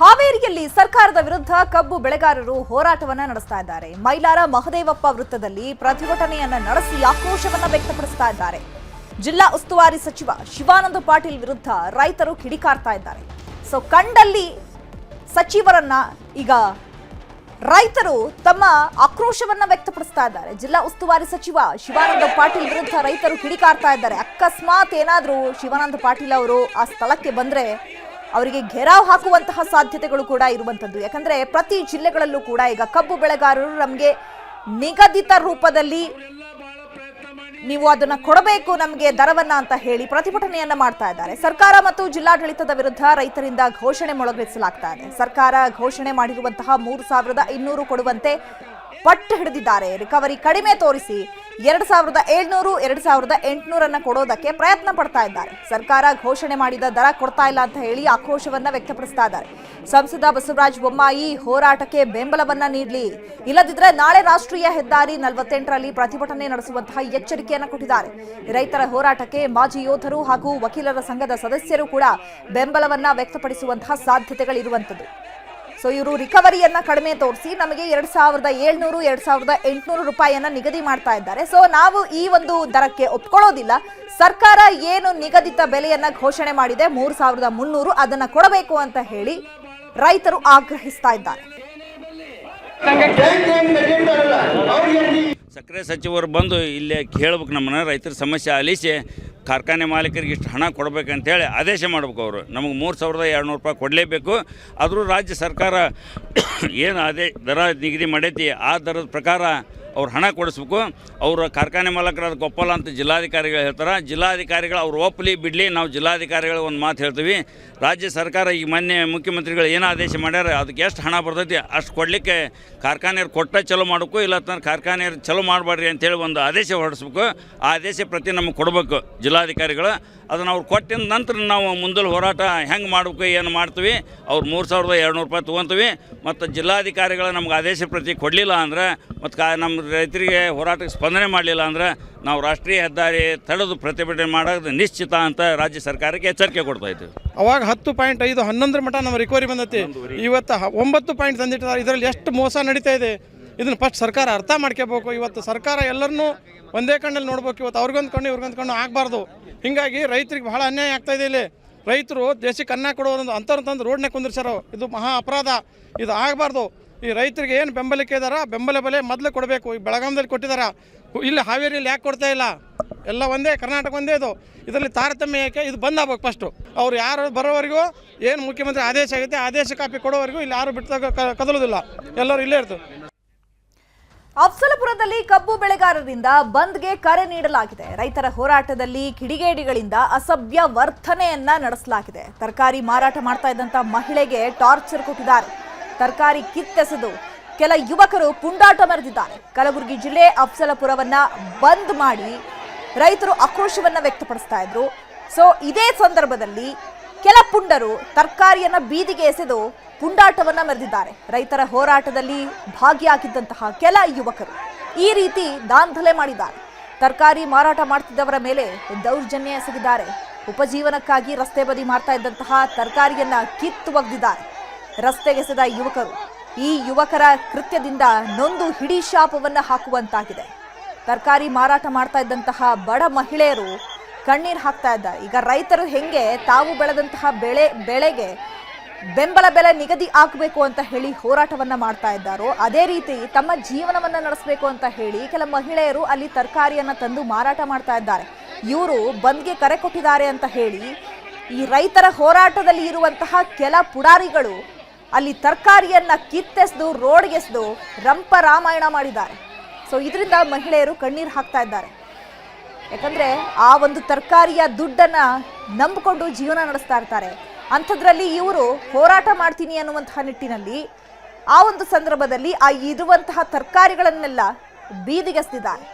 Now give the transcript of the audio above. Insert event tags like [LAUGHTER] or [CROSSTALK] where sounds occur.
ಹಾವೇರಿಯಲ್ಲಿ ಸರ್ಕಾರದ ವಿರುದ್ಧ ಕಬ್ಬು ಬೆಳೆಗಾರರು ಹೋರಾಟವನ್ನ ನಡೆಸ್ತಾ ಇದ್ದಾರೆ. ಮೈಲಾರ ಮಹದೇವಪ್ಪ ವೃತ್ತದಲ್ಲಿ ಪ್ರತಿಭಟನೆಯನ್ನ ನಡೆಸಿ ಆಕ್ರೋಶವನ್ನ ವ್ಯಕ್ತಪಡಿಸ್ತಾ ಇದ್ದಾರೆ. ಜಿಲ್ಲಾ ಉಸ್ತುವಾರಿ ಸಚಿವ ಶಿವಾನಂದ ಪಾಟೀಲ್ ವಿರುದ್ಧ ರೈತರು ಕಿಡಿಕಾರ್ತಾ ಇದ್ದಾರೆ. ಸೊ ಕಂಡಲ್ಲಿ ಸಚಿವರನ್ನ ಈಗ ರೈತರು ತಮ್ಮ ಆಕ್ರೋಶವನ್ನ ವ್ಯಕ್ತಪಡಿಸ್ತಾ ಇದ್ದಾರೆ. ಜಿಲ್ಲಾ ಉಸ್ತುವಾರಿ ಸಚಿವ ಶಿವಾನಂದ ಪಾಟೀಲ್ ವಿರುದ್ಧ ರೈತರು ಕಿಡಿಕಾರ್ತಾ ಇದ್ದಾರೆ. ಅಕಸ್ಮಾತ್ ಏನಾದರೂ ಶಿವಾನಂದ ಪಾಟೀಲ್ ಅವರು ಆ ಸ್ಥಳಕ್ಕೆ ಬಂದ್ರೆ ಅವರಿಗೆ ಘೇರಾವ್ ಹಾಕುವಂತಹ ಸಾಧ್ಯತೆಗಳು ಕೂಡ ಇರುವಂತದ್ದು ಯಾಕಂದ್ರೆ ಪ್ರತಿ ಜಿಲ್ಲೆಗಳಲ್ಲೂ ಕೂಡ ಈಗ ಕಬ್ಬು ಬೆಳೆಗಾರರು ನಮಗೆ ನಿಗದಿತ ರೂಪದಲ್ಲಿ ನೀವು ಅದನ್ನ ಕೊಡಬೇಕು ನಮಗೆ ದರವನ್ನ ಅಂತ ಹೇಳಿ ಪ್ರತಿಭಟನೆಯನ್ನ ಮಾಡ್ತಾ ಇದ್ದಾರೆ. ಸರ್ಕಾರ ಮತ್ತು ಜಿಲ್ಲಾಡಳಿತದ ವಿರುದ್ಧ ರೈತರಿಂದ ಘೋಷಣೆ ಮೊಳಗಿಸಲಾಗ್ತಾ ಇದೆ. ಸರ್ಕಾರ ಘೋಷಣೆ ಮಾಡಿರುವಂತಹ ಮೂರು ಸಾವಿರದ ಇನ್ನೂರು ಕೊಡುವಂತೆ ಪಟ್ಟು ಹಿಡಿದಿದ್ದಾರೆ. ರಿಕವರಿ ಕಡಿಮೆ ತೋರಿಸಿ ಎರಡ್ ಸಾವಿರದ ಏಳ್ನೂರು, ಎರಡ್ ಸಾವಿರದ ಎಂಟುನೂರನ್ನ ಕೊಡೋದಕ್ಕೆ ಪ್ರಯತ್ನ ಪಡ್ತಾ ಇದ್ದಾರೆ. ಸರ್ಕಾರ ಘೋಷಣೆ ಮಾಡಿದ ದರ ಕೊಡ್ತಾ ಇಲ್ಲ ಅಂತ ಹೇಳಿ ಆಕ್ರೋಶವನ್ನ ವ್ಯಕ್ತಪಡಿಸ್ತಾ ಇದ್ದಾರೆ. ಸಂಸದ ಬಸವರಾಜ ಬೊಮ್ಮಾಯಿ ಹೋರಾಟಕ್ಕೆ ಬೆಂಬಲವನ್ನ ನೀಡಲಿ. ಇಲ್ಲದಿದ್ರೆ ನಾಳೆ ರಾಷ್ಟ್ರೀಯ ಹೆದ್ದಾರಿ ನಲವತ್ತೆಂಟರಲ್ಲಿ ಪ್ರತಿಭಟನೆ ನಡೆಸುವಂತಹ ಎಚ್ಚರಿಕೆಯನ್ನು ಕೊಟ್ಟಿದ್ದಾರೆ. ರೈತರ ಹೋರಾಟಕ್ಕೆ ಮಾಜಿ ಯೋಧರು ಹಾಗೂ ವಕೀಲರ ಸಂಘದ ಸದಸ್ಯರು ಕೂಡ ಬೆಂಬಲವನ್ನ ವ್ಯಕ್ತಪಡಿಸುವಂತಹ ಸಾಧ್ಯತೆಗಳಿರುವಂತದ್ದು ಸೊ ಇವರು ರಿಕವರಿಯನ್ನ ಕಡಿಮೆ ತೋರಿಸಿ ನಮಗೆ ಎರಡ್ ಸಾವಿರದ ಏಳ್ನೂರು ಎರಡ್ ಸಾವಿರದ ಎಂಟುನೂರು ರೂಪಾಯಿಯನ್ನ ನಿಗದಿ ಮಾಡ್ತಾ ಇದ್ದಾರೆ. ಸೊ ನಾವು ಈ ಒಂದು ದರಕ್ಕೆ ಒಪ್ಕೊಳ್ಳೋದಿಲ್ಲ. ಸರ್ಕಾರ ಏನು ನಿಗದಿತ ಬೆಲೆಯನ್ನ ಘೋಷಣೆ ಮಾಡಿದೆ ಮೂರು ಸಾವಿರದ ಮುನ್ನೂರು ಅದನ್ನ ಕೊಡಬೇಕು ಅಂತ ಹೇಳಿ ರೈತರು ಆಗ್ರಹಿಸ್ತಾ ಇದ್ದಾರೆ. ಸಕ್ಕರೆ ಸಚಿವರು ಬಂದು ಇಲ್ಲೇ ಕೇಳ್ಬೇಕು ನಮ್ಮನ್ನ, ರೈತರ ಸಮಸ್ಯೆ ಆಲಿಸಿ ಕಾರ್ಖಾನೆ ಮಾಲೀಕರಿಗೆ ಇಷ್ಟು ಹಣ ಕೊಡಬೇಕಂತೇಳಿ ಆದೇಶ ಮಾಡ್ಬೇಕು ಅವರು. ನಮಗೆ ಮೂರು ಸಾವಿರದ ಎರಡುನೂರು ರೂಪಾಯಿ ಕೊಡಲೇಬೇಕು. ಆದರೂ ರಾಜ್ಯ ಸರ್ಕಾರ [COUGHS] ಏನು ಅದೇ ದರ ನಿಗದಿ ಮಾಡೈತಿ, ಆ ದರದ ಪ್ರಕಾರ ಅವ್ರು ಹಣ ಕೊಡಿಸ್ಬೇಕು. ಅವರ ಕಾರ್ಖಾನೆ ಮಾಲಕರಾದ ಗೊಪ್ಪಲ್ಲ ಅಂತ ಜಿಲ್ಲಾಧಿಕಾರಿಗಳು ಹೇಳ್ತಾರೆ. ಜಿಲ್ಲಾಧಿಕಾರಿಗಳು ಅವ್ರು ಒಪ್ಪಲಿ ಬಿಡಲಿ, ನಾವು ಜಿಲ್ಲಾಧಿಕಾರಿಗಳು ಒಂದು ಮಾತು ಹೇಳ್ತೀವಿ. ರಾಜ್ಯ ಸರ್ಕಾರ ಈಗ ಮೊನ್ನೆ ಮುಖ್ಯಮಂತ್ರಿಗಳು ಏನು ಆದೇಶ ಮಾಡ್ಯಾರ, ಅದಕ್ಕೆ ಎಷ್ಟು ಹಣ ಬರ್ತೈತಿ, ಅಷ್ಟು ಕೊಡಲಿಕ್ಕೆ ಕಾರ್ಖಾನೆಯವ್ರು ಕೊಟ್ಟ ಚಲೋ ಮಾಡಬೇಕು ಇಲ್ಲ ತಂದ್ರೆ ಕಾರ್ಖಾನೆಯವ್ರು ಚಲೋ ಮಾಡಬೇಡ್ರಿ ಅಂತೇಳಿ ಒಂದು ಆದೇಶ ಹೊರಡಿಸ್ಬೇಕು. ಆ ಆದೇಶ ಪ್ರತಿ ನಮಗೆ ಕೊಡಬೇಕು ಜಿಲ್ಲಾಧಿಕಾರಿಗಳು. ಅದನ್ನು ಅವ್ರು ಕೊಟ್ಟಿದ ನಂತರ ನಾವು ಮುಂದಲ್ ಹೋರಾಟ ಹೆಂಗೆ ಮಾಡಬೇಕು, ಏನು ಮಾಡ್ತೀವಿ, ಅವ್ರು ಮೂರು ಸಾವಿರದ ಎರಡುನೂರು ರೂಪಾಯಿ ತೊಗೊತೀವಿ. ಮತ್ತು ಜಿಲ್ಲಾಧಿಕಾರಿಗಳು ನಮ್ಗೆ ಆದೇಶ ಪ್ರತಿ ಕೊಡಲಿಲ್ಲ ಅಂದ್ರೆ, ಮತ್ತು ಕಾ ನಮ್ಮ ರೈತರಿಗೆ ಹೋರಾಟಕ್ಕೆ ಸ್ಪಂದನೆ ಮಾಡಲಿಲ್ಲ ಅಂದ್ರೆ ನಾವು ರಾಷ್ಟ್ರೀಯ ಹೆದ್ದಾರಿ ತಡೆದು ಪ್ರತಿಭಟನೆ ಮಾಡೋದು ನಿಶ್ಚಿತ ಅಂತ ರಾಜ್ಯ ಸರ್ಕಾರಕ್ಕೆ ಎಚ್ಚರಿಕೆ ಕೊಡ್ತಾ ಇದ್ದೀವಿ. ಅವಾಗ ಹತ್ತು ಪಾಯಿಂಟ್ ಐದು ಹನ್ನೊಂದರ ಮಟ್ಟ ನಮ್ಮ ರಿಕವರಿ ಬಂದೈತಿ. ಇವತ್ತು ಒಂಬತ್ತು ಪಾಯಿಂಟ್ ತಂದಿಟ್ಟಿದ್ದಾರೆ. ಇದರಲ್ಲಿ ಎಷ್ಟು ಮೋಸ ನಡೀತಾ ಇದೆ? ಇದನ್ನು ಫಸ್ಟ್ ಸರ್ಕಾರ ಅರ್ಥ ಮಾಡ್ಕೋಬೇಕು. ಇವತ್ತು ಸರ್ಕಾರ ಎಲ್ಲರನ್ನೂ ಒಂದೇ ಕಣ್ಣಲ್ಲಿ ನೋಡ್ಬೇಕು. ಇವತ್ತು ಅವ್ರಿಗೊಂದು ಕಣ್ಣು ಇವ್ರಿಗೊಂದು ಕಣ್ಣು ಆಗಬಾರ್ದು. ಹೀಗಾಗಿ ರೈತರಿಗೆ ಬಹಳ ಅನ್ಯಾಯ ಆಗ್ತಾ ಇದೆ ಇಲ್ಲಿ. ರೈತರು ದೇಶಕ್ಕೆ ಅನ್ನ ಕೊಡೋದೊಂದು ಅಂಥವ್ರು ತಂದು ರೋಡ್ನೇ ಕುಂದಿರ್ಸಾರೋ ಇದು ಮಹಾ ಅಪರಾಧ. ಇದು ಆಗಬಾರ್ದು. ಈ ರೈತರಿಗೆ ಏನು ಬೆಂಬಲಕ್ಕೆ ಇದಾರ? ಬೆಂಬಲ ಬೆಲೆ ಮೊದಲು ಕೊಡಬೇಕು. ಈ ಬೆಳಗಾಮದಲ್ಲಿ ಕೊಟ್ಟಿದಾರ. ಇಲ್ಲಿ ಹಾವೇರಿಯಲ್ಲಿ ಯಾಕೆ ಕೊಡ್ತಾ ಇಲ್ಲ? ಎಲ್ಲ ಒಂದೇ, ಕರ್ನಾಟಕ ಒಂದೇ ಇದು. ಇದರಲ್ಲಿ ತಾರತಮ್ಯ ಯಾಕೆ ಇದು ಬಂದ್ ಆಗ್ಬೇಕು ಫಸ್ಟು ಅವ್ರು ಯಾರು ಬರೋವರೆಗೂ, ಏನು ಮುಖ್ಯಮಂತ್ರಿ ಆದೇಶ ಆಗುತ್ತೆ, ಆದೇಶ ಕಾಪಿ ಕೊಡೋವರೆಗೂ ಇಲ್ಲಿ ಯಾರು ಬಿಟ್ಟು ಕದಲೋದಿಲ್ಲ. ಎಲ್ಲರೂ ಇಲ್ಲೇ ಇರ್ತದೆ ಅಫ್ಸಲಪುರದಲ್ಲಿ ಕಬ್ಬು ಬೆಳೆಗಾರರಿಂದ ಬಂದ್ಗೆ ಕರೆ ನೀಡಲಾಗಿದೆ. ರೈತರ ಹೋರಾಟದಲ್ಲಿ ಕಿಡಿಗೇಡಿಗಳಿಂದ ಅಸಭ್ಯ ವರ್ತನೆಯನ್ನ ನಡೆಸಲಾಗಿದೆ. ತರಕಾರಿ ಮಾರಾಟ ಮಾಡ್ತಾ ಇದ್ದಂತ ಮಹಿಳೆಗೆ ಟಾರ್ಚರ್ ಕೊಟ್ಟಿದ್ದಾರೆ. ತರಕಾರಿ ಕಿತ್ತೆಸೆದು ಕೆಲ ಯುವಕರು ಪುಂಡಾಟ ಮೆರೆದಿದ್ದಾರೆ. ಕಲಬುರಗಿ ಜಿಲ್ಲೆ ಅಫ್ಸಲಪುರವನ್ನ ಬಂದ್ ಮಾಡಿ ರೈತರು ಆಕ್ರೋಶವನ್ನ ವ್ಯಕ್ತಪಡಿಸ್ತಾ ಇದ್ರು. ಸೊ ಇದೇ ಸಂದರ್ಭದಲ್ಲಿ ಕೆಲ ಪುಂಡರು ತರಕಾರಿಯನ್ನ ಬೀದಿಗೆ ಎಸೆದು ಪುಂಡಾಟವನ್ನ ಮೆರೆದಿದ್ದಾರೆ. ರೈತರ ಹೋರಾಟದಲ್ಲಿ ಭಾಗಿಯಾಗಿದ್ದಂತಹ ಕೆಲ ಯುವಕರು ಈ ರೀತಿ ದಾಂಧಲೆ ಮಾಡಿದ್ದಾರೆ. ತರಕಾರಿ ಮಾರಾಟ ಮಾಡ್ತಿದ್ದವರ ಮೇಲೆ ದೌರ್ಜನ್ಯ ಎಸಗಿದ್ದಾರೆ. ಉಪಜೀವನಕ್ಕಾಗಿ ರಸ್ತೆ ಬದಿ ಮಾಡ್ತಾ ಇದ್ದಂತಹ ತರಕಾರಿಯನ್ನ ಕಿತ್ತು ಒಗೆದಿದ್ದಾರೆ. ರಸ್ತೆಗೆಸೆದ ಯುವಕರು. ಈ ಯುವಕರ ಕೃತ್ಯದಿಂದ ನೊಂದು ಹಿಡಿ ಶಾಪವನ್ನು ಹಾಕುವಂತಾಗಿದೆ. ತರಕಾರಿ ಮಾರಾಟ ಮಾಡ್ತಾ ಇದ್ದಂತಹ ಬಡ ಮಹಿಳೆಯರು ಕಣ್ಣೀರು ಹಾಕ್ತಾ ಇದ್ದಾರೆ ಈಗ ರೈತರು ಹೆಂಗೆ ತಾವು ಬೆಳೆದಂತಹ ಬೆಳೆ, ಬೆಳೆಗೆ ಬೆಂಬಲ ಬೆಲೆ ನಿಗದಿ ಹಾಕಬೇಕು ಅಂತ ಹೇಳಿ ಹೋರಾಟವನ್ನ ಮಾಡ್ತಾ ಇದ್ದಾರೋ, ಅದೇ ರೀತಿ ತಮ್ಮ ಜೀವನವನ್ನ ನಡೆಸಬೇಕು ಅಂತ ಹೇಳಿ ಕೆಲ ಮಹಿಳೆಯರು ಅಲ್ಲಿ ತರಕಾರಿಯನ್ನ ತಂದು ಮಾರಾಟ ಮಾಡ್ತಾ ಇದ್ದಾರೆ. ಇವರು ಬಂದ್ಗೆ ಕರೆ ಕೊಟ್ಟಿದ್ದಾರೆ ಅಂತ ಹೇಳಿ ಈ ರೈತರ ಹೋರಾಟದಲ್ಲಿ ಇರುವಂತಹ ಕೆಲ ಪುಡಾರಿಗಳು ಅಲ್ಲಿ ತರಕಾರಿಯನ್ನ ಕಿತ್ತೆಸ್ದು, ರೋಡ್ಗೆಸ್ದು ರಂಪ ರಾಮಾಯಣ ಮಾಡಿದ್ದಾರೆ. ಸೊ ಇದರಿಂದ ಮಹಿಳೆಯರು ಕಣ್ಣೀರು ಹಾಕ್ತಾ ಇದ್ದಾರೆ. ಯಾಕಂದ್ರೆ ಆ ಒಂದು ತರಕಾರಿಯ ದುಡ್ಡನ್ನ ನಂಬಿಕೊಂಡು ಜೀವನ ನಡೆಸ್ತಾ ಇರ್ತಾರೆ. ಅಂಥದ್ರಲ್ಲಿ ಇವರು ಹೋರಾಟ ಮಾಡ್ತೀನಿ ಅನ್ನುವಂತಹ ನಿಟ್ಟಿನಲ್ಲಿ ಆ ಒಂದು ಸಂದರ್ಭದಲ್ಲಿ ಆ ಇರುವಂತಹ ತರಕಾರಿಗಳನ್ನೆಲ್ಲ ಬೀದಿಗೆಸ್ತಿದ್ದಾರೆ.